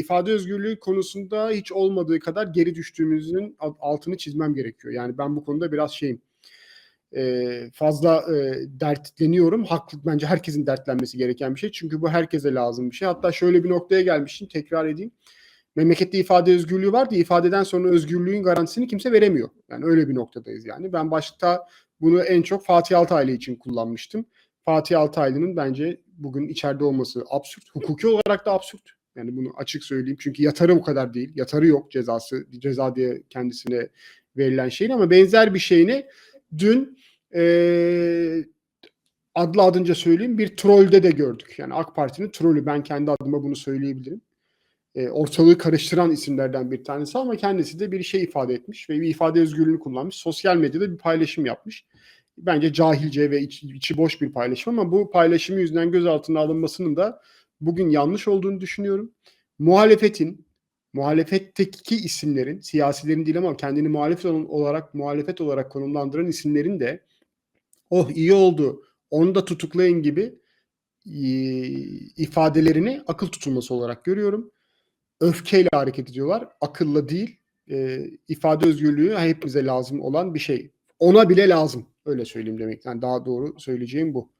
ifade özgürlüğü konusunda hiç olmadığı kadar geri düştüğümüzün alt- altını çizmem gerekiyor. Yani ben bu konuda biraz şeyim e, fazla e, dertleniyorum. Haklı bence herkesin dertlenmesi gereken bir şey. Çünkü bu herkese lazım bir şey. Hatta şöyle bir noktaya gelmiştim. Tekrar edeyim. Memlekette ifade özgürlüğü var diye ifadeden sonra özgürlüğün garantisini kimse veremiyor. Yani öyle bir noktadayız yani. Ben başta bunu en çok Fatih Altaylı için kullanmıştım. Fatih Altaylı'nın bence bugün içeride olması absürt. Hukuki olarak da absürt. Yani bunu açık söyleyeyim. Çünkü yatarı bu kadar değil. Yatarı yok cezası. Ceza diye kendisine verilen şeyin ama benzer bir şeyini dün eee adlı adınca söyleyeyim bir trollde de gördük. Yani AK Parti'nin trolü. Ben kendi adıma bunu söyleyebilirim. E, ortalığı karıştıran isimlerden bir tanesi ama kendisi de bir şey ifade etmiş ve bir ifade özgürlüğünü kullanmış. Sosyal medyada bir paylaşım yapmış. Bence cahilce ve içi, içi boş bir paylaşım ama bu paylaşımı yüzünden gözaltına alınmasının da bugün yanlış olduğunu düşünüyorum. Muhalefetin, muhalefetteki isimlerin, siyasilerin değil ama kendini muhalefet olarak muhalefet olarak konumlandıran isimlerin de oh iyi oldu, onu da tutuklayın gibi ifadelerini akıl tutulması olarak görüyorum. Öfkeyle hareket ediyorlar, akılla değil. E, ifade özgürlüğü hepimize lazım olan bir şey. Ona bile lazım. Öyle söyleyeyim demek. Yani daha doğru söyleyeceğim bu.